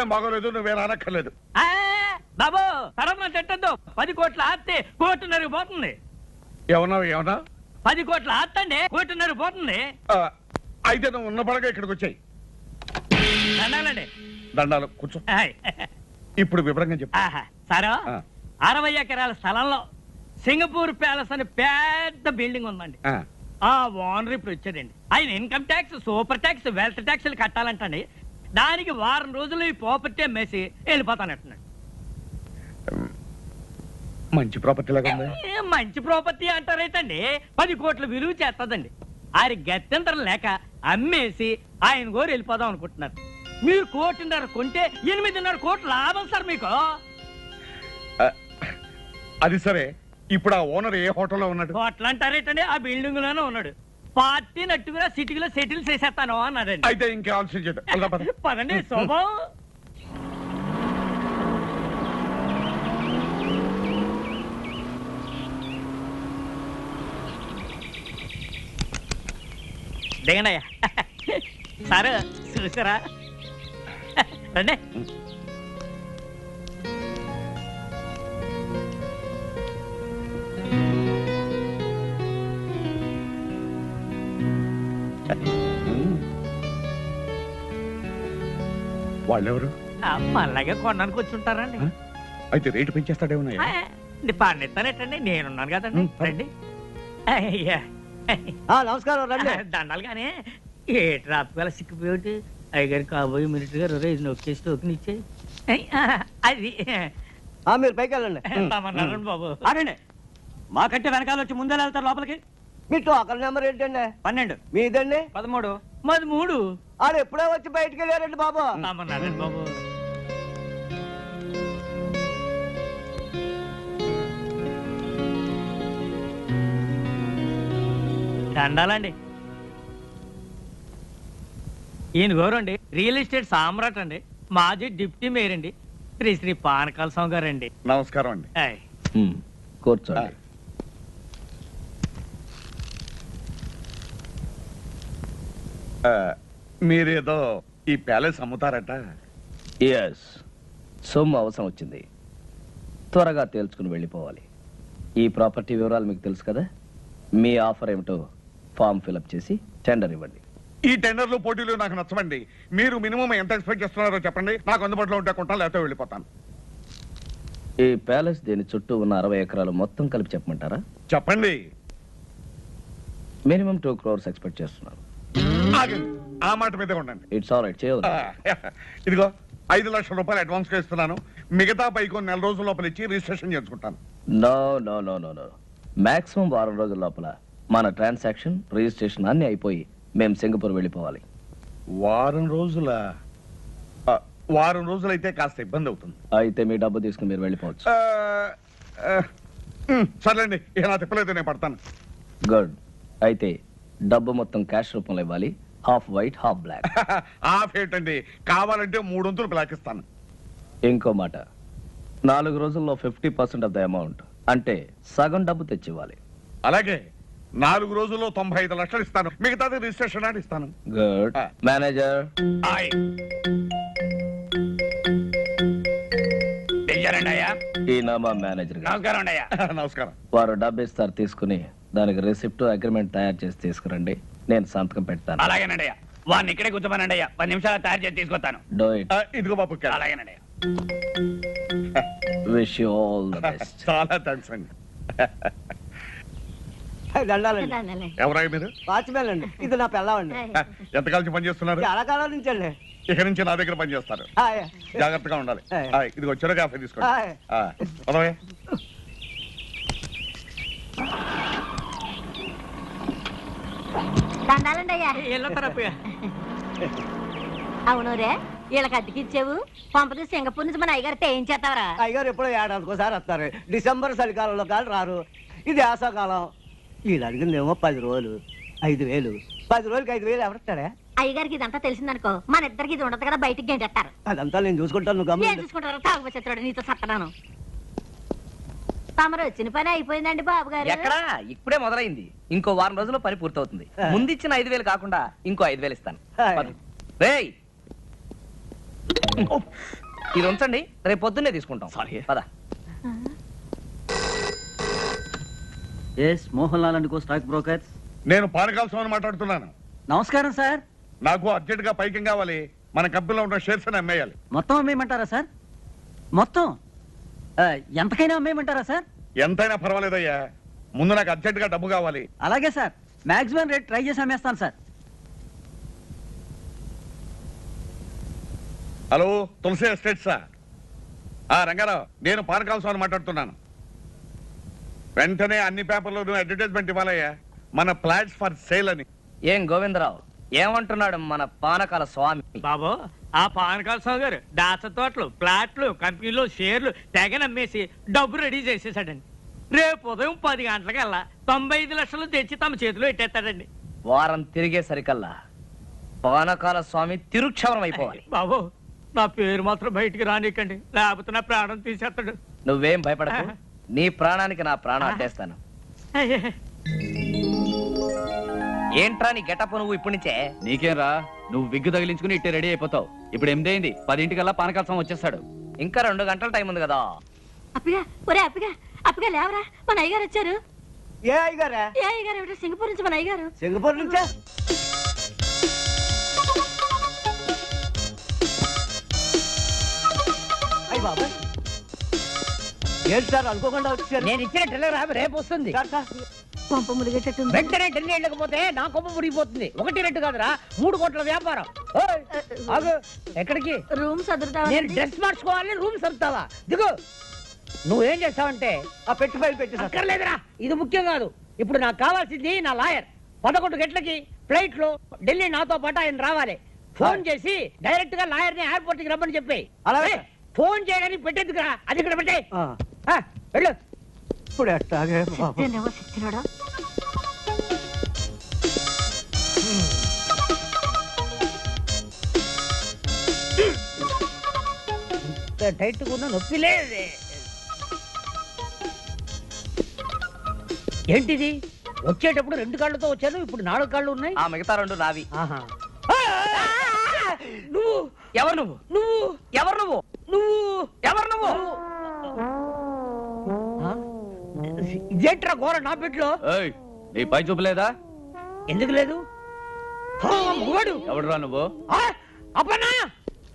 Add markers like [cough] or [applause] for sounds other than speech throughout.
ఏం బాగోలేదు నువ్వేం అనక్కర్లేదు. బాబు తర్వాత తిట్టద్దు పది కోట్ల ఆస్తి కోటిన్నర పోతుంది. ఏమన్నావు ఏమన్నా? పది కోట్ల ఆస్తి అండి కోటిన్నర పోతుంది. అయితే నువ్వు ఉన్న పడగా ఇక్కడికి వచ్చాయి. దండాలండి. దండాలు కూర్చో. ఇప్పుడు వివరంగా చెప్పు. సారు. అరవై ఎకరాల స్థలంలో సింగపూర్ ప్యాలెస్ అని పెద్ద బిల్డింగ్ ఉందండి. ఆ, ఆ ఓనర్ ఇప్పుడు వచ్చాడండి ఆయన income tax super tax wealth ట్యాక్స్లు కట్టాలంటండి. దానికి వారం రోజులు ఈ ప్రాపర్టీ అమ్మేసి వెళ్ళిపోతానంటున్నాడు. మంచి ప్రాపర్టీ లాగా ఉంది? ఏ, మంచి ప్రాపర్టీ అంటారైతండి. పది కోట్ల విలువ చేస్తుందండి. ఆయన గత్యంతరం లేక అమ్మేసి ఆయన గోరు వెళ్ళిపోదాం అనుకుంటున్నారు. మీరు కోటిన్నర కొంటే ఎనిమిదిన్నర కోట్ల లాభం సార్ మీకు. అది సరే. ఇప్పుడు ఆ ఓనర్ ఏ హోటల్లో ఉన్నాడు? కోట్ల అంటారేటండి ఆ బిల్డింగ్లోనే ఉన్నాడు. పార్టీ నట్టుగా సిటీలో సెటిల్ చేసేస్తాను అన్నాడండి. అయితే ఇంకా ఆలోచన చేద్దాం. పదండి శోభం. దిగండయ్యా సారు చూసారా? రండి. వాళ్ళెవరు? మళ్ళాగే కొనడానికి వచ్చి ఉంటారండి? అయితే రేటు పెంచేస్తాడేమన్నా పండిస్తానేటండి నేనున్నాను కదండి. రండి. అయ్యా. నమస్కారం రండి. దండాలు కానీ ఏ ట్రాఫిక్ వల్ల సిక్కిపోయి అయ్యగారు కాబోయే మినిట్ గారు రేజ్ నొక్కేసి టోకెన్ అది. ఆ, మీరు పైకి వెళ్ళండి. బాబు. ఆగండి. మాకంటే వెనకాల వచ్చి ముందే వెళ్తారు లోపలికి. మీ టోకన్ నెంబర్ ఏంటండి? పన్నెండు. మీదండి? పదమూడు. మాది మూడు ఆడు ఎప్పుడో వచ్చి బయటికి వెళ్ళారండి బాబు. బాబు. దండాలండి. ఈయన గౌరండి రియల్ ఎస్టేట్ సామ్రాట్ అండి. మాజీ డిప్యూటీ మేయర్ అండి. శ్రీ శ్రీ పానకాల స్వామి గారండి. నమస్కారం అండి. కూర్చోండి. మీరేదో ఈ ప్యాలెస్ అమ్ముతారట. ఎస్ సొమ్ము అవసరం వచ్చింది. త్వరగా తేల్చుకుని వెళ్ళిపోవాలి. ఈ ప్రాపర్టీ వివరాలు మీకు తెలుసు కదా? మీ ఆఫర్ ఏమిటో ఫామ్ ఫిలప్ చేసి టెండర్ ఇవ్వండి. ఈ టెండర్లు పోటీలు నాకు నచ్చవండి. మీరు మినిమం ఎంత ఎక్స్పెక్ట్ చేస్తున్నారో చెప్పండి. నాకు అందుబాటులో ఉంటే కొంటాను లేకపోతే వెళ్ళిపోతాను. ఈ ప్యాలెస్ దీని చుట్టూ ఉన్న అరవై ఎకరాలు మొత్తం కలిపి చెప్పమంటారా? చెప్పండి. మినిమం టూ క్రోర్స్ ఎక్స్పెక్ట్ చేస్తున్నాను ఆగండి ఆ మాట మీదే ఉండండి. ఇట్స్ ఆల్ రైట్ చేయదు ఇదిగో ఐదు లక్షల రూపాయలు అడ్వాన్స్గా ఇస్తున్నాను మిగతా పై కొన్ని నెల రోజుల లోపల ఇచ్చి రిజిస్ట్రేషన్ చేసుకుంటాను. No no no no no maximum వారం రోజుల లోపల మన ట్రాన్సాక్షన్ రిజిస్ట్రేషన్ అన్ని అయిపోయి మేము సింగపూర్ వెళ్ళిపోవాలి. వారం రోజుల వారం రోజులైతే కాస్త ఇబ్బంది అవుతుంది. అయితే మీ డబ్బు తీసుకుని మీరు వెళ్ళిపోవచ్చు. సర్లేండి నా తిప్పలేదు నేను పడతాను. గుడ్ అయితే డబ్బు మొత్తం క్యాష్ రూపంలో ఇవ్వాలి. Half white half black. [laughs] Off ఏంటండి? కావాలంటే మూడు వంతులు బ్లాక్ ఇస్తాను. ఇంకో మాట. నాలుగు రోజుల్లో fifty percent of the amount. అంటే సగం డబ్బు తెచ్చివ్వాలి. అలాగే నాలుగు రోజుల్లో తొంభై ఐదు లక్షలు ఇస్తాను. మిగతాది రిజిస్ట్రేషన్ అని ఇస్తాను. గుడ్. మేనేజర్. ఆయ్. పిలిచారండి అయ్యా ఈయన మా మేనేజర్ గారు. నమస్కారం అండి అయ్యా [laughs] నమస్కారం. వారు డబ్బు ఇస్తారు తీసుకుని దానికి రిసిప్ట్ అగ్రిమెంట్ తయారు చేసి తీసుకురండి. నేను సంతకం పెడతాను. అలాగేనండి అయ్యా వాడిని ఇక్కడే కూర్చోమనండి అయ్యా పది నిమిషాలు తయారు చేసి తీసుకొస్తాను. Do it. ఆ, ఇదిగో బాబు. అలాగేనండి అయ్యా wish you all the best చాలా థ్యాంక్స్ అండి. దండాలండి. ఎవరై మీరు? వాచ్మెన్ అండి. ఇది నా పిల్లవండి కాలం పని చేస్తున్నారు? చాలా కాలం నుంచి అండి. ఇక నుంచి నా దగ్గర పని చేస్తారు. హాయ్. జాగ్రత్తగా ఉండాలి. ఆయ్. ఆయ్, ఇదిగో చెడు కాఫీ తీసుకోండి. హాయ్. ఆ, పదవే. దండాలండి అయ్యా ఇళ్ళ తరపు అవును రే వీళ్ళకి అద్దెకిచ్చావు పంపది సింగపూర్ నుంచి మన అయ్యగారితో ఏం చేస్తావరా? అయ్యగారు ఎప్పుడో ఏడాదికోసారి వస్తారు. డిసెంబర్ చలికాలంలో కాదు రారు. ఇది వేసవకాలం. వీళ్ళు అడిగిందేమో పది రోజులు ఐదు వేలు. పది రోజులకి ఐదు వేలు ఎవరిస్తాడే అయ్యగారికి ఇదంతా తెలిసిందనుకో మన ఇద్దరికి ఇది ఉండదు కదా బయటికి గెంటేస్తారు. అదంతా నేను చూసుకుంటాను. చూసుకుంటారు తాగుపచ్చేస్తాడు నీతో సత్తనాను. తమరు వచ్చిన పని అయిపోయిందండి బాబు గారు ఎక్కడా? ఇప్పుడే మొదలైంది. ఇంకో వారం రోజుల్లో పని పూర్తవుతుంది. ముందు ఇచ్చిన ఐదు వేలు కాకుండా ఇంకో ఐదు వేలు ఇస్తాను. హాయ్. పద. రేయ్! ఇది ఉంచండి. రేపు పొద్దున్నే తీసుకుంటాం. Sorry. పద. ఎస్ మోహన్ లాల్ అనుకో స్టాక్ బ్రోకర్స్. నేను పానకాల స్వామిని మాట్లాడుతున్నాను. నమస్కారం సార్. నాకు అర్జెంట్గా పైకం కావాలి. మన కంపెనీలో ఉన్న షేర్స్ అని అమ్మేయాలి. మొత్తం అమ్మేయమంటారా సార్? మొత్తం? ఎంతకైనా అమ్మేయమంటారా సార్? ఎంతైనా పర్వాలేదయ్యా. ముందు నాకు అర్జెంట్గా డబ్బు కావాలి. అలాగే సార్. మాక్సిమం రేట్ ట్రై చేసి అమ్మేస్తాను సార్. హలో తులసి ఎస్టేట్సా ఆ రంగారావు నేను పానకాల స్వామిని మాట్లాడుతున్నాను. వెంటనే అన్ని పేపర్లోనూ అడ్వర్టైజ్మెంట్ ఇవ్వాలయ్యా. మన ఫ్లాట్స్ ఫర్ సేల్ అని. ఏం గోవిందరావు? ఏమంటున్నాడు మన పానకాల స్వామి? బాబు ఆ పానకాల స్వామి గారు దాచ తోటలు ప్లాట్లు కంపెనీలో షేర్లు తెగ నమ్మేసి డబ్బు రెడీ చేసేసాడండి. రేపు ఉదయం పది గంటలకల్లా తొంభై ఐదు లక్షలు తెచ్చి తమ చేతిలో పెట్టేస్తాడండి. వారం తిరిగేసరికల్లా పానకాల స్వామి తిరుక్షవరం అయిపోవాలి. బాబు నా పేరు మాత్రం బయటికి రానికండి. లేకపోతే నా ప్రాణం తీసేస్తాడు. నువ్వేం భయపడకు. నీ ప్రాణానికి నా ప్రాణం అడ్డేస్తాను. ఏంట్రా నీ గెటప్ నువ్వు ఇప్పటి నుంచే? నీకేం రా నువ్వు విగ్గు తగిలించుకుని ఇట్టే రెడీ అయిపోతావు. ఇప్పుడు ఎనిమిది అయింది. పదింటికల్లా పానకాల్సం వచ్చేస్తాడు. ఇంకా రెండు గంటల టైం ఉంది కదా. అప్పగా ఒరే అప్పగా అప్పగా లేవరా? మన అయ్యగారు వచ్చారు. ఏ అయ్యగారా? ఏ అయ్యగారు ఏమిటో సింగపూర్ నుంచి మన అయ్యగారు సింగపూర్ నుంచా? అయ్యి బాబాయ్. ఏంటి సార్ అనుకోకుండా వచ్చారు? నేను ఇచ్చిన టెలిగ్రామ్ రేపు వస్తుంది. సార్, సార్, పంప ములిగేటట్టుంది వెంటనే ఢిల్లీ వెళ్ళకపోతే నా కొమ్మ ముడిగిపోతుంది ఒకటి రెండు కాదురా మూడు కోట్ల వ్యాపారం. ఓయ్, ఆగు. ఎక్కడికి? రూమ్ నేను డ్రెస్ మార్చుకోవాలి రూమ్ సర్దుతావా? దిగు. నువ్వేం చేస్తావంటే ఆ పెట్టి ఫైల్ పెట్టి అక్కర్లేదురా. ఇది ముఖ్యం కాదు. ఇప్పుడు నాకు కావాల్సింది నా లాయర్. పదకొండు గంటలకి ఫ్లైట్లో ఢిల్లీ నాతో పాటు ఆయన రావాలి. ఫోన్ చేసి డైరెక్ట్గా లాయర్ని ఎయిర్పోర్ట్కి రమ్మని చెప్పి అలాగే. ఫోన్ చేయడానికి పెట్టేందుకురా? అది ఇక్కడ పెట్టే ఆ, వెళ్ళు. ఇప్పుడు ఎట్టాగే బాబు. నేనేమో సిచ్చినాడా టైట్ ఉన్న నొప్పి లేదే. ఏంటిది? వచ్చేటప్పుడు రెండు కాళ్ళతో వచ్చాను ఇప్పుడు నాలుగు కాళ్ళు ఉన్నాయి? ఆ మిగతా రెండు నావి. ఆహా. నువ్వు. ఎవరు నువ్వు? నువ్వు. ఎవరు నువ్వు? నువ్వు. ఎవరు నువ్వు. ఇదేంట్రా ఘోర నా పెట్లో ఏయ్ నీ పై చూపలేదా ఎందుకు లేదు? ఆ, మగవాడు ఎవడురా నువ్వు? ఆ, అప్పన్నా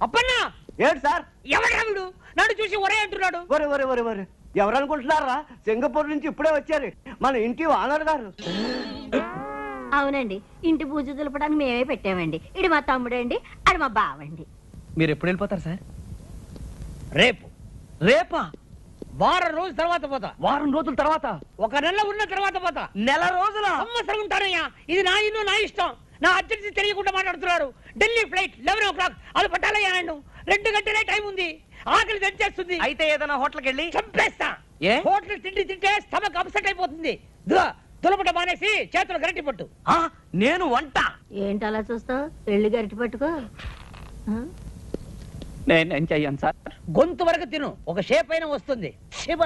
అప్పన్నా. ఏంటి సార్? ఎవడా వీడు? నన్ను చూసి ఒరే అంటున్నాడు. ఒరే ఒరే ఒరే ఒరే. ఎవరు అనుకుంటున్నారా? సింగపూర్ నుంచి ఇప్పుడే వచ్చారు. మన ఇంటి ఓనర్ గారు. అవునండి. ఇంటి పూజ దులపడానికి మేమే పెట్టామండి. ఇది మా తమ్ముడండి అది మా బావండి. మీరు ఎప్పుడు వెళ్ళిపోతారు సార్? రేపు. రేపా? వారం రోజుల తర్వాత పోతా. వారం రోజుల తర్వాత? ఒక నెల ఉన్న తర్వాత పోతా. నెల రోజుల? సంవత్సరం ఉంటానయ్యా. ఇది నా ఇల్లు నా ఇష్టం. నా అర్జెన్సీ తెలియకుండా మాట్లాడుతున్నారు. Delhi flight eleven o'clock. అది పట్టాలయ్యా ఆయన రెండు గంటలే టైం ఉంది. ఆకలి తెచ్చేస్తుంది. అయితే ఏదైనా హోటల్కి వెళ్ళి? చంపేస్తా. ఏ? హోటల్ తిండి తింటే స్టమక్ అప్సెట్ అయిపోతుంది. తులపట మానేసి చేతులు గరటి పట్టు. ఆ, నేను వంట. ఏంటి అలా చూస్తావు? వెళ్ళి గరిటి పట్టుకో? నేనేం చెయ్యను సార్? గొంతు వరకు తిను. ఒక షేప్ అయినా వస్తుంది. శివ.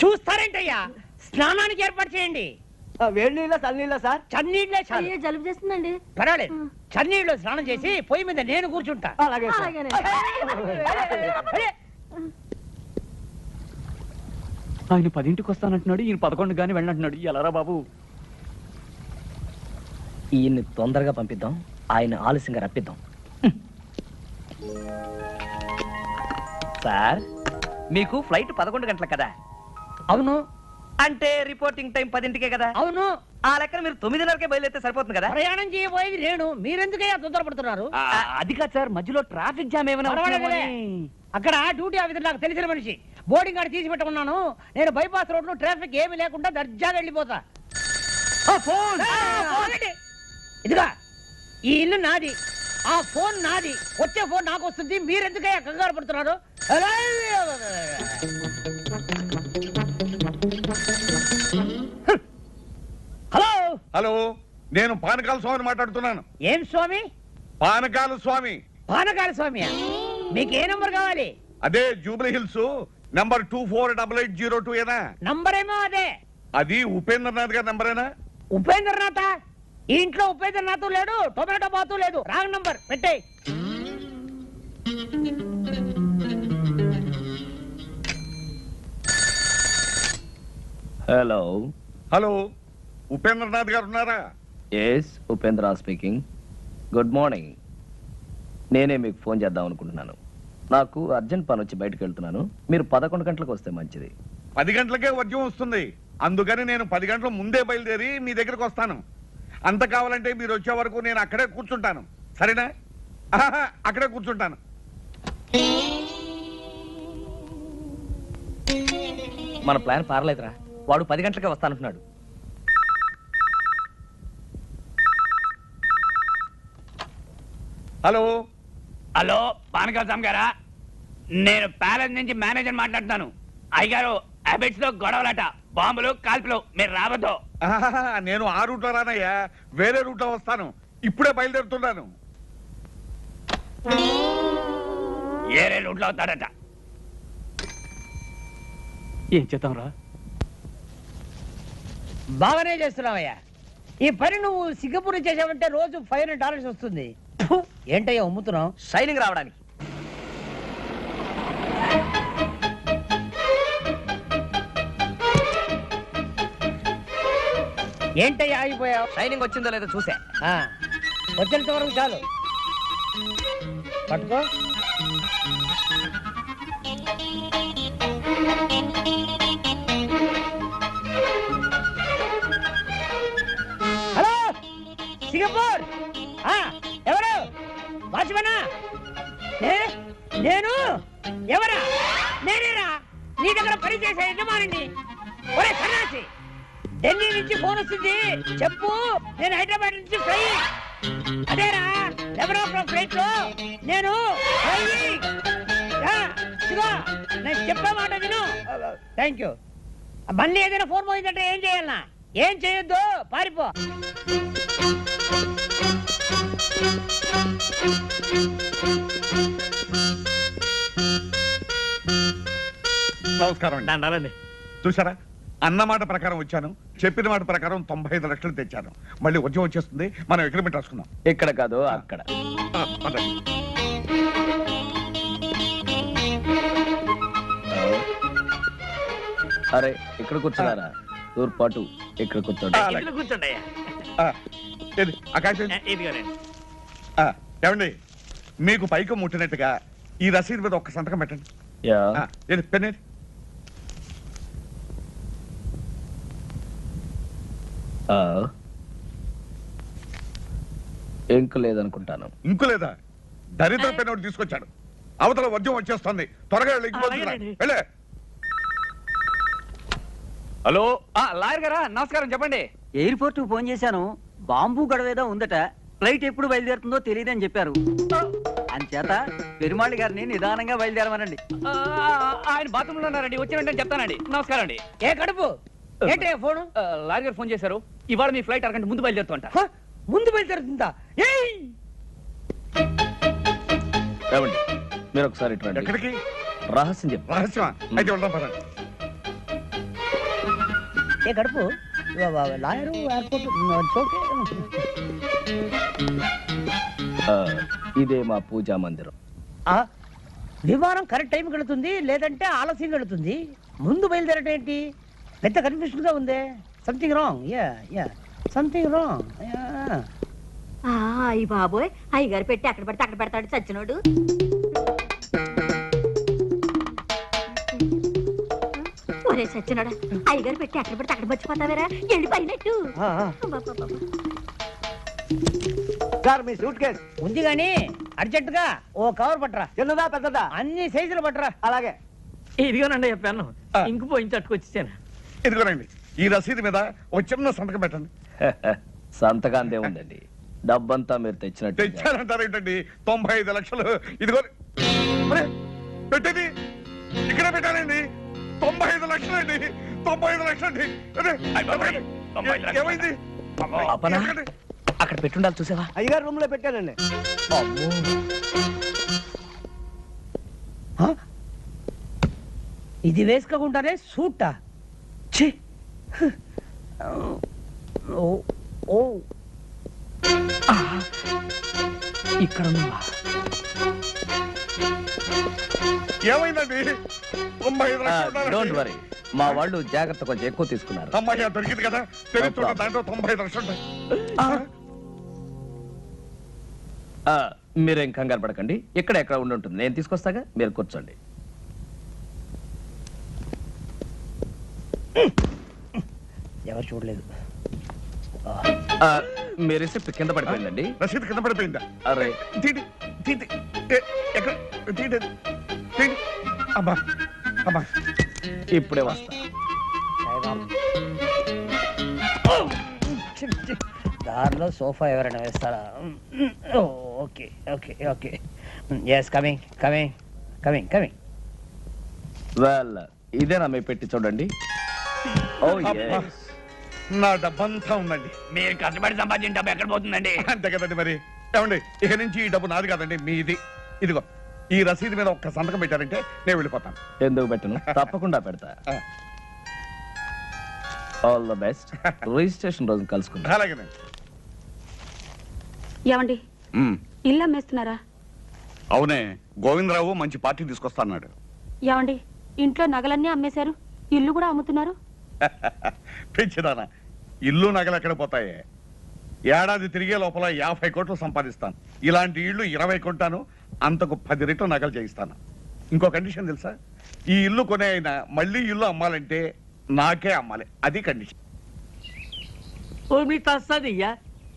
చూస్తారేంటయ్యా? స్నానానికి ఏర్పాటు చేయండి. ఆ, వేడి నీళ్ళ చల్లనీళ్ళ సార్? చన్నీళ్ళే చాలు. అయ్యో జలుబు చేస్తుందండి. పర్వాలేదు. చన్నీళ్ళు స్నానం చేసి పొయ్యి మీద నేను కూర్చుంటా. అలాగే సార్. అలాగేనండి. అరే, ఆయన పదింటికి వస్తానంటున్నాడు ఈయన పదకొండు కానీ వెళ్ళంటున్నాడు ఎలారా బాబు. ఈయన్ని తొందరగా పంపిద్దాం ఆయన ఆలస్యంగా రప్పిద్దాం. సార్ మీకు ఫ్లైట్ పదకొండు గంటల కదా? అవును. అంటే రిపోర్టింగ్ టైం పదింటికే కదా? అవును. ఆ లెక్కన మీరు తొమ్మిదిన్నరకే బయలుదేరితే సరిపోతుంది కదా? ప్రయాణం చేయబోయేది నేను మీరెందుకయ్యా తొందరపడుతున్నారు ఆ, అది కాదు సార్. మధ్యలో ట్రాఫిక్ జామ్ ఏమైనా పర్వాలేదులే. అక్కడ డ్యూటీ ఆఫీసర్ నాకు తెలిసిన మనిషి. బోర్డింగ్ కార్డు తీసి పెట్టుకున్నాను. నేను బైపాస్ రోడ్లో ట్రాఫిక్ ఏమీ లేకుండా దర్జాగా వెళ్ళిపోతా. ఆ, ఫోన్! ఆ, ఫోన్ ఏంటి? ఇదిగా ఈ ఇల్లు నాది. ఆ ఫోన్ నాది. వచ్చే ఫోన్ నాకు వస్తుంది. మీరెందుకయ్యా కంగారు పడుతున్నారు? హలో. హలో. నేను పానకాల స్వామిని మాట్లాడుతున్నాను. ఏం స్వామి? పానకాల స్వామి. పానకాల స్వామి మీకు ఏ నంబర్ కావాలి? అదే Jubilee Hills number two four double eight zero two ఏనా? నంబర్ ఏమో అదే. అది ఉపేంద్రనాథ్ గారి నంబరేనా? ఉపేంద్రనాథ? ఇంట్లో ఉపేదం నాతో లేడు టొమాటో బాతు లేదు. రాంగ్ నంబర్ పెట్టే హలో. హలో ఉపేంద్రనాథ్ గారు ఉన్నారా? Yes Upendra speaking good morning నేనే మీకు ఫోన్ చేద్దాం అనుకుంటున్నాను. నాకు అర్జెంట్ పని వచ్చి బయటకు వెళ్తున్నాను. మీరు పదకొండు గంటలకు వస్తే మంచిది. పది గంటలకే వర్జం వస్తుంది. అందుకని నేను పది గంటల ముందే బయలుదేరి మీ దగ్గరకు వస్తాను. అంత కావాలంటే మీరు వచ్చే వరకు నేను అక్కడే కూర్చుంటాను. సరేనా? అక్కడే కూర్చుంటాను. మన ప్లాన్ పారలేదురా. వాడు పది గంటలకే వస్తానంటున్నాడు. హలో? హలో పానకాల గారా? నేను ప్యాలెస్ నుంచి మేనేజర్ మాట్లాడుతున్నాను. అయ్యగారు హ్యాబిట్స్లో గొడవలట. బాంబులు కాల్పులు మీరు రావద్దు. నేను ఆ రూట్లో రానయ్యా. వేరే రూట్లో వస్తాను. ఇప్పుడే బయలుదేరుతున్నాను. ఏరే రూట్లో అవుతాడట ఏం చేద్దాం రా బాగానే చేస్తున్నావయ్యా. ఈ పని నువ్వు సింగపూర్ చేసావంటే రోజు ఫైవ్ హండ్రెడ్ డాలర్స్ వస్తుంది. ఏంటయ్యా అమ్ముతున్నావు షైనింగ్ రావడానికి. ఏంటయ్యా ఆగిపోయావు? షైనింగ్ వచ్చిందో లేదో చూసా. ఆ, వచ్చేంత వరకు చాలు. పట్టుకో. నుంచి ఫోన్ వస్తుంది చెప్పు నేను హైదరాబాద్ నుంచి ఫ్లై. అదేరా క్లాక్ ఫ్లైట్లో నేను చెప్పే మాట విను. Thank you. మళ్ళీ ఏదైనా ఫోన్ పోయిందంటే ఏం చేయాలనా ఏం చేయొద్దు పారిపో. నమస్కారం అండి. చూసారా అన్న మాట ప్రకారం వచ్చాను చెప్పిన మాట ప్రకారం తొంభై ఐదు లక్షలు తెచ్చాను. మళ్ళీ ఉద్యమం వచ్చేస్తుంది మనం అగ్రిమెంట్ రాసుకుందాం. ఇక్కడ కాదు అక్కడ. ఆ, పదండి. అరే ఇక్కడ కూర్చున్నారా? తూర్పాటు ఇక్కడ కూర్చోండి. ఆ, అలాగే. ఇంట్లో కూర్చోండి అయ్యా. ఆ, ఏది? ఆ కాగితం ఏది? ఇదిగోనండి ఆ, ఏమండి? మీకు పైకి ముట్టినట్టుగా ఈ రసీదు మీద ఒక్క సంతకం పెట్టండి. యా. ఆ, ఏది? పెన్నేది? ఇంకు లేదనుకుంటాను. ఇంకు లేదా? దరిద్ర పెన్ ఒకటి తీసుకొచ్చాడు. అవతల వద్యం వచ్చేస్తుంది. త్వరగా వెళ్ళి ఇంటికి వద్దురా. అలాగేనండి. వెళ్ళే. హలో? ఆ, లాయర్ గారా? నమస్కారం చెప్పండి. ఎయిర్పోర్ట్కు ఫోన్ చేశాను. బాంబు గడవేదో ఉందట. ఫ్లైట్ ఎప్పుడు బయలుదేరుతుందో తెలియదని చెప్పారు. అంచేత పెరుమాళి గారిని నిదానంగా బయలుదేరమనండి. ఆ, ఆయన బాత్రూమ్లో ఉన్నారండి వచ్చిన వెంటనే చెప్తానండి. నమస్కారం అండి. ఏ కడుపు? ఏంటి ఫోను? ఆ, లాయర్ గారు ఫోన్ చేశారు. ఇవాళ మీ ఫ్లైట్ అరగంట ముందు బయలుదేరుతుంట ముందు బయలుదేరుతుందా? ఏయ్! ఏమండి? మీరు ఒకసారి ఇటు రండి. ఎక్కడికి? రహస్యం చెప్పు. రహస్యమా? అయితే వెళ్దాం ఏ కడుపు లాయరు ఎయిర్పోర్ట్ ఆ, ఇదే మా పూజా మందిరం. ఆ, విమానం కరెక్ట్ టైం వెళుతుంది లేదంటే ఆలస్యం వెళుతుంది. ముందు బయలుదేరటం ఏంటి? పెద్ద కన్ఫ్యూషన్గా ఉంది. Something wrong yeah yeah something wrong ఆ, అయ్య బాబోయ్. అయ్యగారు పెట్టి అక్కడ పడితే అక్కడ పెడతాడు చచ్చినోడు ఒరే చచ్చినోడా అయ్యగారు పెట్టి అక్కడ పడితే అక్కడ మర్చిపోతావేరా? వెళ్ళి పడినట్టు అబ్బబ్బబ్బబ్బ. సార్ మీ సూట్ కేస్. ఉంది కానీ అర్జెంట్గా ఓ కవర్ పట్టరా. చిన్నదా పెద్దదా? అన్ని సైజులు పట్టరా. అలాగే. ఇదిగోనండి చెప్పాను. ఇంకు పోయించి అట్టుకొచ్చేసాను. ఇదిగోనండి. ఈ రసీదు మీద ఒక చిన్న సంతకం పెట్టండి. [laughs] సంతకాంతే ఉందండి. డబ్బంతా మీరు తెచ్చినట్టు తెచ్చారంటారు ఏంటండి? తొంభై ఐదు లక్షలు. ఇదిగో. పెట్టేది. ఇక్కడ పెట్టానండి తొంభై ఐదు లక్షలు అండి. తొంభై ఐదు లక్షలు అండి. ఏమైంది? అక్కడ పెట్టుండాలి చూసావా? అయ్యగారు రూమ్లో పెట్టానండి హ? ఇది వేసుకోకుండానే సూటా ఛీ! హ్. ఓ ఓ. ఇక్కడ ఉన్నావా? ఏమైందండి? డోంట్. వరీ మా వాళ్ళు జాగ్రత్త కొంచెం ఎక్కువ తీసుకున్నారు. అమ్మాయి దొరికింది కదా? దాంట్లో తొంభై లక్షలు మీరేం కంగారు పడకండి. ఇక్కడ ఎక్కడ ఉండి ఉంటుంది? నేను తీసుకొస్తాగా? మీరు కూర్చోండి. ఎవరు చూడలేదు. మీ రిసిప్ట్ కింద పడిపోయిందండి. రసీదు కింద పడిపోయిందా? అరే తీటి తీటి ఏ, ఎక్కడ? తీటి తీటి ఇప్పుడే వస్తా. దారిలో సోఫా ఎవరైనా వేస్తారా? Okay okay okay. Yes coming coming coming coming well ఇదేనా మీ పెట్టి చూడండి? ఓ అబ్బా. నా డబ్బంతా ఉందండి. మీరు కష్టపడి సంపాదించిన డబ్బు ఎక్కడ పోతుందండి? అంతే కదండి మరి. ఏమండి ఇక నుంచి ఈ డబ్బు నాది కాదండి మీది. ఇదిగో ఈ రసీదు మీద ఒక్క సంతకం పెట్టారంటే నేను వెళ్ళిపోతాను. ఎందుకు పెట్టను? తప్పకుండా పెడతా. ఆ, ఆల్ ద బెస్ట్ రిజిస్ట్రేషన్ రోజు కలుసుకుందాం. అలాగేనండి. ఏమండి? ఇల్లు అమ్మేస్తున్నారా? అవునే గోవిందరావు మంచి పార్టీ తీసుకొస్తాన్నాడు. ఏమండి ఇంట్లో నగలన్నీ అమ్మేశారు ఇల్లు కూడా అమ్ముతున్నారు? [laughs] పెంచిదానా ఇల్లు నగలు ఎక్కడ పోతాయే? ఏడాది తిరిగే లోపల యాభై కోట్లు సంపాదిస్తాను. ఇలాంటి ఇల్లు ఇరవై కొంటాను అంతకు పది రెట్లు నగలు చేయిస్తాను. ఇంకో కండిషన్ తెలుసా? ఈ ఇల్లు కొనే అయినా మళ్ళీ ఇల్లు అమ్మాలంటే నాకే అమ్మాలి. అది కండిషన్. ఓ మీ తస్తదియ్యా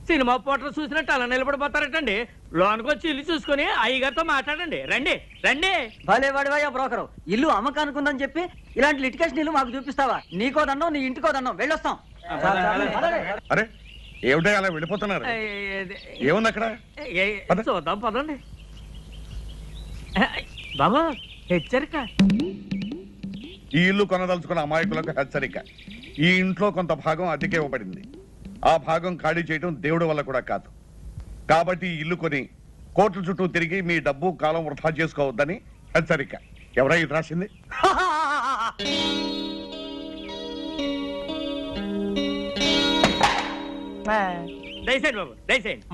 సినిమా పోటర్ చూసినట్టు అలా నిలబడిపోతారటండి. లోనికి వచ్చి ఇల్లు చూసుకొని అయ్యగారితో మాట్లాడండి. రండి రండి. భలే వాడివయ్యా బ్రోకరు. ఇల్లు అమ్మకానికి ఉందని చెప్పి ఇలాంటి లిటికేషన్ ఇల్లు మాకు చూపిస్తావా? నీకో దండం నీ ఇంటికో దండం. వెళ్ళొస్తాం. అరే ఏమిటో అలా వెళ్ళిపోతున్నారు? ఏముంది అక్కడ. చూద్దాం పదండి. బాబా హెచ్చరిక. ఈ ఇల్లు కొనదలుచుకున్న అమాయకులకు హెచ్చరిక. ఈ ఇంట్లో కొంత భాగం అద్దెకే ఇవ్వబడింది. ఆ భాగం ఖాళీ చేయడం దేవుడి వల్ల కూడా కాదు. కాబట్టి ఈ ఇల్లు కొని కోర్టు చుట్టూ తిరిగి మీ డబ్బు కాలం వృధా చేసుకోవద్దని హెచ్చరిక. ఎవరై రాసింది? [laughs] దయచేయండి బాబు దయచేయండి.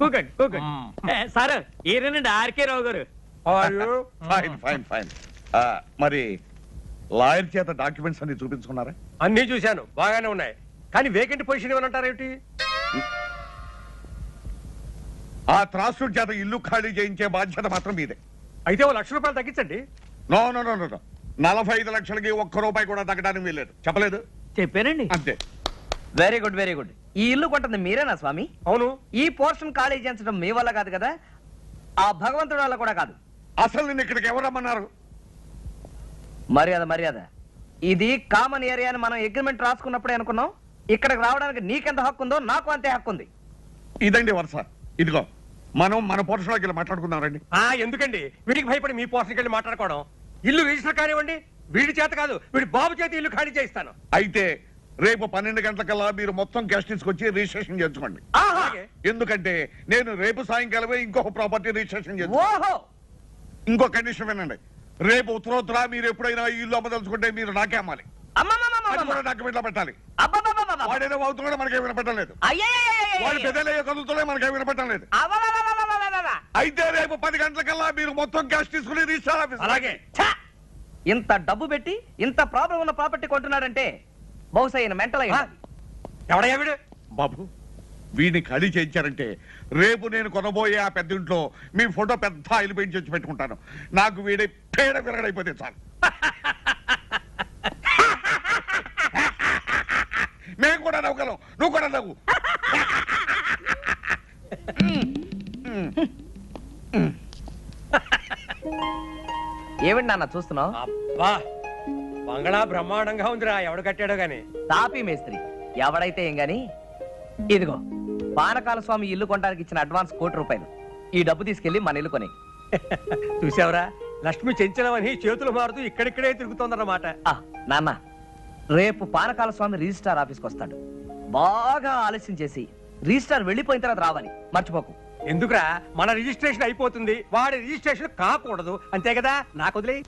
కూకండి కూకండి. ఏ, sir ఈయనండి RK Rao garu. [laughs] Fine fine మరి లాయర్ చేత డాక్యుమెంట్స్ అన్ని చూపించుకున్నారా? అన్నీ చూశాను బాగానే ఉన్నాయి. కానీ వేకెంట్ పొజిషన్ ఏమనంటారు ఏమిటి? ఆ త్రాసుడి చేత ఇల్లు ఖాళీ చేయించే బాధ్యత మాత్రం మీదే. అయితే ఓ లక్ష రూపాయలు తగ్గించండి. No no no no no. నలభై ఐదు లక్షలకి ఒక్క రూపాయి కూడా తగ్గడానికి వీల్లేదు. చెప్పలేదు? చెప్పానండి. అంతే. వెరీ గుడ్ వెరీ గుడ్ ఈ ఇల్లు కొంటుంది మీరేనా స్వామి? అవును. ఈ పోర్షన్ ఖాళీ చేయించడం మీ వల్ల కాదు కదా? ఆ భగవంతుడి వల్ల కూడా కాదు. అసలు నిన్ను ఇక్కడికి ఎవరు రమ్మన్నారు? మర్యాద మర్యాద. ఇది కామన్ ఏరియా అని మనం అగ్రిమెంట్ రాసుకున్నప్పుడే అనుకున్నాం. ఇక్కడికి రావడానికి నీకెంత హక్కు ఉందో నాకు అంతే హక్కు ఉంది. ఇదండి వరుస. ఇదిగో మనం మన పోర్షన్లోకి వెళ్ళి మాట్లాడుకుందాం రండి. ఆ ఎందుకండి? వీడికి భయపడి మీ పోర్షన్కి వెళ్ళి మాట్లాడుకోవడం. ఇల్లు రిజిస్టర్ కానివ్వండి వీడి చేత కాదు వీడి బాబు చేత ఇల్లు ఖాళీ చేయిస్తాను. అయితే రేపు పన్నెండు గంటలకల్లా మీరు మొత్తం క్యాష్ తీసుకొచ్చి రిజిస్ట్రేషన్ చేసుకోండి. ఎందుకంటే నేను రేపు సాయంకాలమే ఇంకొక ప్రాపర్టీ రిజిస్ట్రేషన్ చేస్తాను ఓహో! ఇంకో కండిషన్ వినండి. రేపు ఉత్తరోత్తర మీరు ఎప్పుడైనా ఈ ఇల్లు అమ్మదలుచుకుంటే మీరు నాకే అమ్మాలి. డాక్యుమెంట్లో పెట్టాలి వాడేదో అవుతున్నాడో మనకేం వినపట్టలేదు వాడు పెద్దలయ్యే కదులుతూనే మనకేం వినపట్టం లేదు. అయితే రేపు పది గంటలకల్లా మీరు మొత్తం క్యాష్ తీసుకుని రిజిస్టర్ ఆఫీస్ అలాగే ఇంత డబ్బు పెట్టి ఇంత ప్రాబ్లం ఉన్న ప్రాపర్టీ కొంటున్నాడంటే బహుశా ఈయన మెంటల్ అయ్యి ఉండాలి. ఎవడయ్యా వీడు? బాబు వీడిని ఖాళీ చేయించారంటే రేపు నేను కొనబోయే ఆ పెద్ద ఇంట్లో మీ ఫోటో పెద్ద ఆయిల్ పెయింట్ చేసి పెట్టుకుంటాను. నాకు వీడి పేడ విరగడైపోతే చాలు. మేము కూడా నవ్వగలం. నువ్వు కూడా నవ్వు. ఏమిటి నాన్న చూస్తున్నావు? అబ్బా బంగళా బ్రహ్మాండంగా ఉందిరా ఎవడు కట్టాడో గాని. తాపీ మేస్త్రి ఎవడైతే ఏం గాని? ఇదిగో పానకాల స్వామి ఇల్లు కొనడానికి ఇచ్చిన అడ్వాన్స్ కోటి రూపాయలు. ఈ డబ్బు తీసుకెళ్ళి మన ఇల్లు కొని. [laughs] చూసావురా లక్ష్మి చెంచలమని చేతులు మారుతూ ఇక్కడిక్కడే తిరుగుతోందన్నమాట. ఆ, నాన్న రేపు పానకాల స్వామి రిజిస్టార్ ఆఫీస్కి వస్తాడు. బాగా ఆలస్యం చేసి రిజిస్టార్ వెళ్ళిపోయిన తర్వాత రావాలి. మర్చిపోకు. ఎందుకురా మన రిజిస్ట్రేషన్ అయిపోతుంది వాడి రిజిస్ట్రేషన్ కాకూడదు. అంతే కదా నాకు వదిలే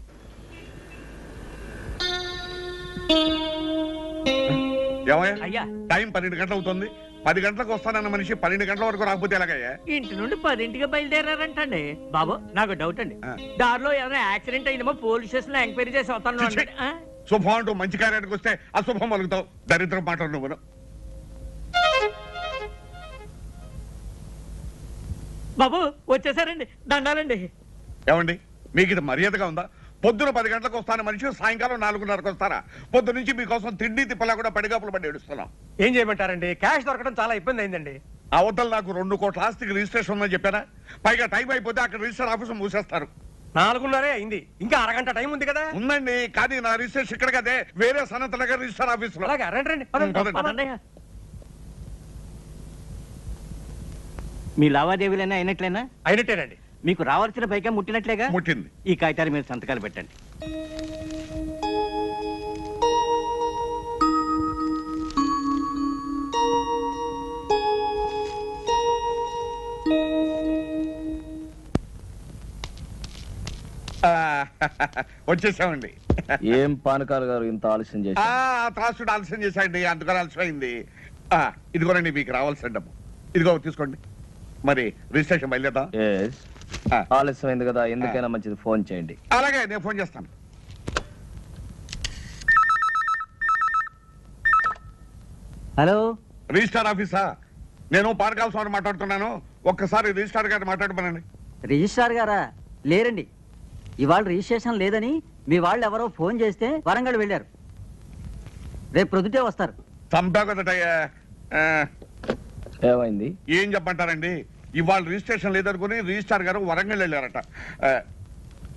ఏమయ్యా? టైం పన్నెండు గంటలు అవుతుంది. పది గంటలకు వస్తానన్న మనిషి పన్నెండు గంటల వరకు రాకపోతే ఎలాగయ్యా? ఇంటి నుండి పదింటికి బయలుదేరారంటండి. బాబు నాకు డౌట్ అండి. దారిలో ఏదైనా యాక్సిడెంట్ అయిందేమో పోలీస్ స్టేషన్లో ఎంక్వైరీ చేసి వస్తాను? శుభం అంటూ మంచి కార్యానికి వస్తే అశుభం పలుకుతావు దరిద్రం మాటలు నువ్వు బాబు వచ్చేసారండి. దండాలండి. ఏమండి? మీకు ఇది మర్యాదగా ఉందా? పొద్దున పది గంటలకు వస్తాను మనిషి సాయంకాలం నాలుగున్నరకు వస్తారా? పొద్దు నుంచి మీకోసం తిండి తిప్పలా కూడా పడిగాపులు పడి ఏడుస్తున్నాం. ఏం చేయమంటారండి? క్యాష్ దొరకడం చాలా ఇబ్బంది అయిందండి అవతల నాకు రెండు కోట్ల ఆస్తికి రిజిస్ట్రేషన్ ఉందని చెప్పారా పైగా టైం అయిపోతే అక్కడ రిజిస్టర్ ఆఫీస్ మూసేస్తారు. నాలుగున్నరే అయింది. ఇంకా అరగంట టైం ఉంది కదా? ఉందండి కానీ నా రిజిస్ట్రేషన్ ఇక్కడ కదే. వేరే సనత్ నగర్ రిజిస్టర్ ఆఫీస్లో అలాగే రండి రండి. పదండి. పదండి. పదండి. మీ లావాదేవీలైనా అయినట్లేనా? అయినట్టేనండి. మీకు రావాల్సిన పైగా ముట్టినట్లేగా? ముట్టింది. ఈ కాగితాలు మీరు సంతకాలు పెట్టండి. ఆ, [laughs] వచ్చేసామండి. ఏం పానకాలు గారు ఇంత ఆలస్యం ఆ త్రాసుడు ఆలస్యం చేశాయండి అందుకని ఆలస్యం అయింది ఆ, ఇదిగోనండి మీకు రావాల్సిన డబ్బు. ఇదిగో తీసుకోండి. మరి రిజిస్ట్రేషన్. ఆ. ఆలస్యమైంది కదా ఎందుకైనా మంచిది ఫోన్ చేయండి. అలాగే నేను ఫోన్ చేస్తాను. హలో? రిజిస్టార్ ఆఫీసా? నేను పానకాల స్వామి మాట్లాడుతున్నాను. ఒక్కసారి రిజిస్టార్ గారిని మాట్లాడమనండి. రిజిస్ట్రార్ గారా? లేరండి. ఇవాళ రిజిస్ట్రేషన్ లేదని మీ వాళ్ళు ఎవరో ఫోన్ చేస్తే వరంగల్ వెళ్ళారు. రేపు ప్రొద్దుటే వస్తారు. చంపా కదటయ్యా. ఏమైంది? ఏం చెప్పంటారండి ఇవాళ రిజిస్ట్రేషన్ లేదనుకుని రిజిస్టార్ గారు వరంగల్ వెళ్ళారట.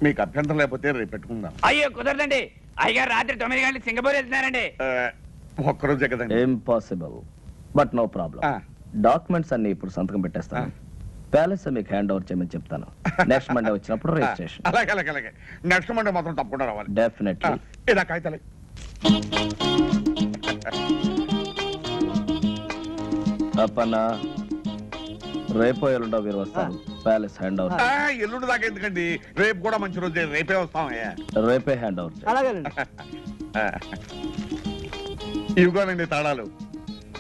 మీకు అభ్యంతరం లేకపోతే రేపు పెట్టుకుందాం. అయ్యో కుదరదండి. అయ్యగారు రాత్రి తొమ్మిది గంటలకు సింగపూర్ వెళ్తున్నారండి. ఒక్కరోజే కదండి. Impossible but no problem. Documents అన్ని ఇప్పుడు సంతకం పెట్టేస్తాను. ప్యాలెస్ మీకు హ్యాండ్ ఓవర్ చేయమని చెప్తాను. నెక్స్ట్ మండే వచ్చినప్పుడు [laughs] రిజిస్ట్రేషన్ అలాగే అలాగే అలాగే. నెక్స్ట్ మండే మాత్రం తప్పకుండా రావాలి. డెఫినెట్లీ ఇలా కాగితాలే. అప్పన్న రేపో ఎల్లుండో మీరు వస్తారు. ప్యాలెస్ హ్యాండ్ ఓవర్ ఆ, ఎల్లుండి దాకా ఎందుకండి? రేపు కూడా మంచి రోజే రేపే వస్తామయ్యా. రేపే హ్యాండ్ ఓవర్ చేయండి. అలాగేనండి. [laughs] ఆ. ఇవిగోనండి తాళాలు.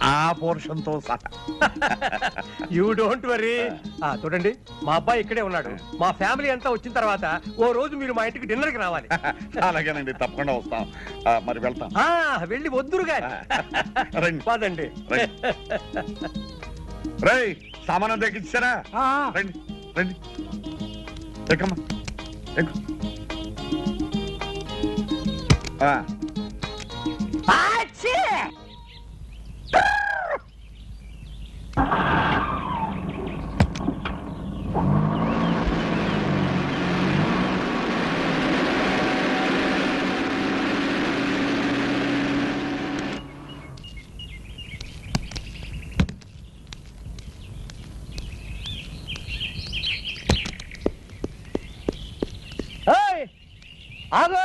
ఆ పోర్షన్తో సహా. [laughs] You don't worry. చూడండి మా అబ్బాయి ఇక్కడే ఉన్నాడు. మా ఫ్యామిలీ అంతా వచ్చిన తర్వాత ఓ రోజు మీరు మా ఇంటికి డిన్నర్కి రావాలి. [laughs] అలాగేనండి తప్పకుండా వస్తాం. ఆ, మరి వెళ్తాం. ఆ వెళ్ళి వద్దురు గాని రండి. పదండి. రండి. రేయ్ సామానం తెగించారా రండి రండి. ఎక్కమ్మా? ఎక్కు. ఆ, ఏయ్! ఆగు.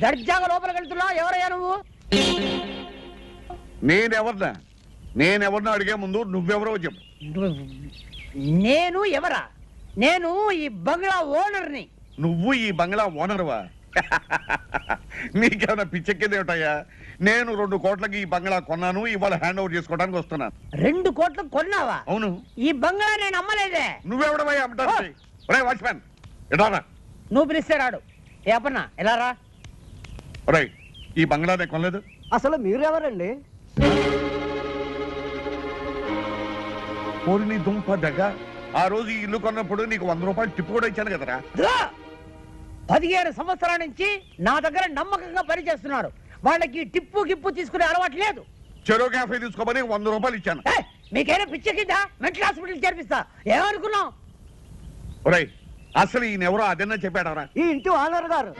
దర్జాగా లోపలికి వెళ్తున్నా. ఎవరయ్యా నువ్వు? నేనెవరినా నేనెవరినో అడిగే ముందు నువ్వెవరో చెప్పు. నేను ఎవరా? నేను ఈ బంగ్లా ఓనర్ని. నువ్వు ఈ బంగ్లా ఓనర్వా? [laughs] నీకేమైనా పిచ్చెక్కిందేమిటయ్యా? నేను రెండు కోట్లకి ఈ బంగ్లా కొన్నాను ఇవాళ హ్యాండ్ ఓవర్ చేసుకోవడానికి వస్తున్నాను. రెండు కోట్లు కొన్నావా? అవును. ఈ బంగ్లా నేను అమ్మలేదే. నువ్వెవడవయ్యా? అమ్మటానికి రే వాచ్మ్యాన్ ఎడారా నువ్వు పిలిస్తే రాడు. ఏ అప్పన్న ఎలా రా? ఈ బంగ్లా నేను కొనలేదు? అసలు మీరెవరండి? పోరి నీ దుంప దగ్గ ఆ రోజు ఈ ఇల్లు కొన్నప్పుడు నీకు వంద రూపాయలు టిప్పు కూడా ఇచ్చాను కదరా? రా! పదిహేను సంవత్సరాల నుంచి నా దగ్గర నమ్మకంగా పనిచేస్తున్నాడు వాళ్ళకి టిప్పు గిప్పు తీసుకునే అలవాటు లేదు. చెరో క్యాఫే తీసుకోమని వంద రూపాయలు ఇచ్చాను. ఏయ్, మీకైనా పిచ్చెక్కిందా? మెంటల్ హాస్పిటల్ చేర్పిస్తా. ఏమనుకున్నావు? ఒరేయ్ అసలు ఈయన ఎవరో అదన్నా చెప్పాడవరా? ఈ ఇంటి ఓనర్ గారు.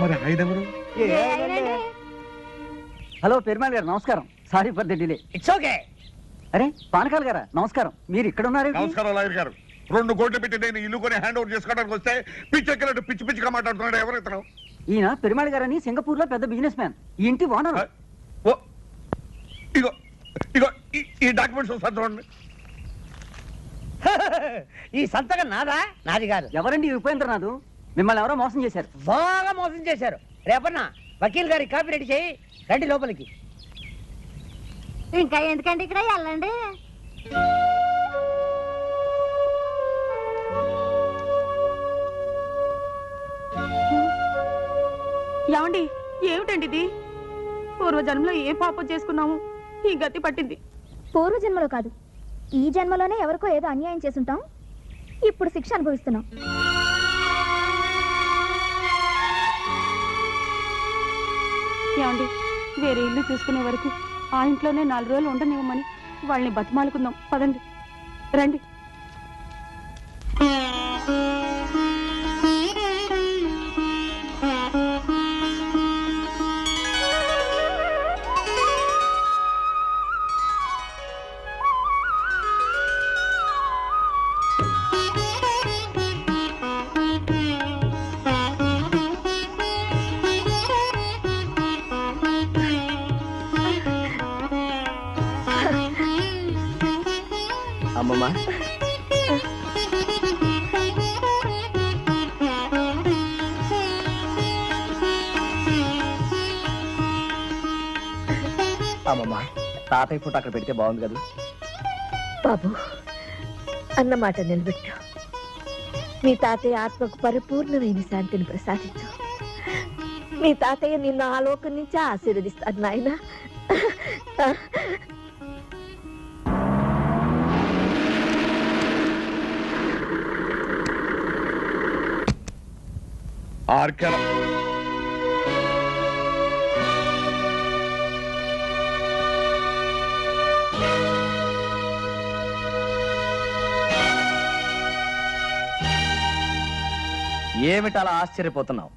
మరి ఆయన ఎవరు ఏనండి? హలో పెరుమాళ్ గారు నమస్కారం. Sorry for the delay it's okay అరే పానకాల్ గారా? నమస్కారం. మీరు ఇక్కడ ఉన్నారు నమస్కారం లాయర్ గారు. రెండు కోట్లు పెట్టి నేను ఇల్లు కొని హ్యాండ్ ఓవర్ చేసుకోవడానికి వస్తే పిచ్చెక్కినట్టు పిచ్చి పిచ్చిగా మాట్లాడుతున్నాడు ఎవరు ఇతను? ఈయన పెరుమాళ్ గారని సింగపూర్లో పెద్ద బిజినెస్ మ్యాన్. ఈ ఇంటి ఓనర్. ఓ ఇగో ఇగో ఈ- ఈ డాక్యుమెంట్స్ ఒకసారి చూడండి. ఈ సంతకం నాదా? నాది కాదు. ఎవరండి ఉపేంద్రనాథ్ మిమ్మల్ని ఎవరో మోసం చేశారు. బాగా మోసం చేశారు. రేపన్నా వకీల్ గారి కాపీ రెడీ చేయి. రండి లోపలికి. ఇంకా ఎందుకండి ఇక్కడ వెళ్ళండి? ఏమండి ఏమిటండి ఇది? పూర్వజన్మలో ఏ పాపం చేసుకున్నాము? ఈ గతి పట్టింది. పూర్వజన్మలో కాదు ఈ జన్మలోనే ఎవరికో ఏదో అన్యాయం చేసుంటాం. ఇప్పుడు శిక్ష అనుభవిస్తున్నాం. ఏమండి వేరే ఇల్లు చూసుకునే వరకు ఆ ఇంట్లోనే నాలుగు రోజులు ఉండనివ్వమని వాళ్ళని బతిమాలుకుందాం. పదండి. రండి. అమ్మమ్మ. అమ్మమ్మ తాతయ్య ఫోటో అక్కడ పెడితే బాగుంది కదా? బాబు అన్నమాట నిలబెట్టు. మీ తాతయ్య ఆత్మకు పరిపూర్ణమైన శాంతిని ప్రసాదించు. మీ తాతయ్య నిన్ను ఆలోకం నుంచి ఆశీర్వదిస్తాడు నాయన. ఆర్కెల ఏమిటలా ఆశ్చర్యపోతున్నావు?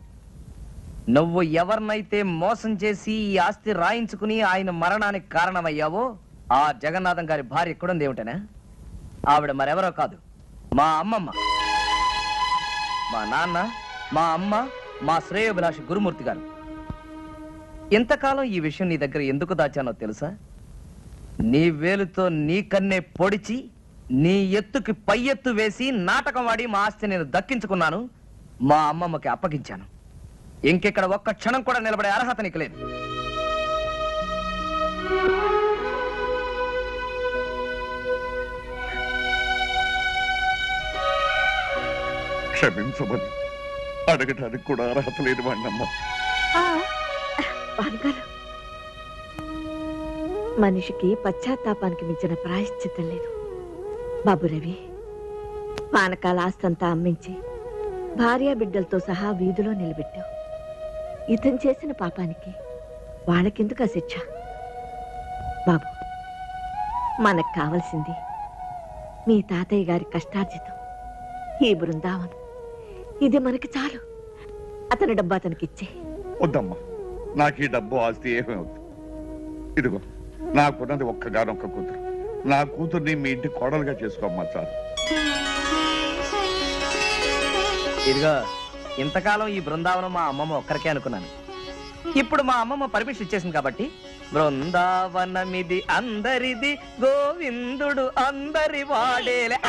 నువ్వు ఎవరినైతే మోసం చేసి ఈ ఆస్తి రాయించుకుని ఆయన మరణానికి కారణమయ్యావో ఆ జగన్నాథం గారి భార్య ఎక్కడుంది ఏమిటనే? ఆవిడ మరెవరో కాదు మా అమ్మమ్మ. మా నాన్న మా అమ్మ మా శ్రేయోభిలాషి గురుమూర్తి గారు. ఇంతకాలం ఈ విషయం నీ దగ్గర ఎందుకు దాచానో తెలుసా? నీ వేలుతో నీ కన్నే పొడిచి నీ ఎత్తుకి పై ఎత్తు వేసి నాటకం వాడి మా ఆస్తి నేను దక్కించుకున్నాను మా అమ్మమ్మకి అప్పగించాను. ఇంకెక్కడ ఒక్క క్షణం కూడా నిలబడే అర్హత నీకు లేదు. క్షమించమని అడగటానికి కూడా అర్హత లేని వాడినమ్మా. మనిషికి పశ్చాత్తాపానికి మించిన ప్రాయశ్చిత్తం లేదు. బాబు రవి పానకాల ఆస్తంతా అమ్మించి భార్య బిడ్డలతో సహా వీధిలో నిలబెట్టావు. ఇతను చేసిన పాపానికి వాళ్ళకెందుకు ఆ శిక్ష? బాబు మనకు కావలసింది మీ తాతయ్య గారి కష్టార్జితం ఈ బృందావనం. ఇది మనకి చాలు. అతని డబ్బు అతనికి ఇచ్చే. వద్దమ్మా. నాకు ఈ డబ్బు ఆస్తి ఏమీ వద్దు. ఇదిగో నాకున్నది ఒక్కగానొక్క కూతురు. నా కూతుర్ని మీ ఇంటి కోడలుగా చేసుకోమ్మా చాలు. ఇదిగో ఇంతకాలం ఈ బృందావనం మా అమ్మమ్మ ఒక్కరికే అనుకున్నాను. ఇప్పుడు మా అమ్మమ్మ పర్మిషన్ ఇచ్చేసింది కాబట్టి బృందావనమిది అందరిది గోవిందుడు అందరి వాడేలే!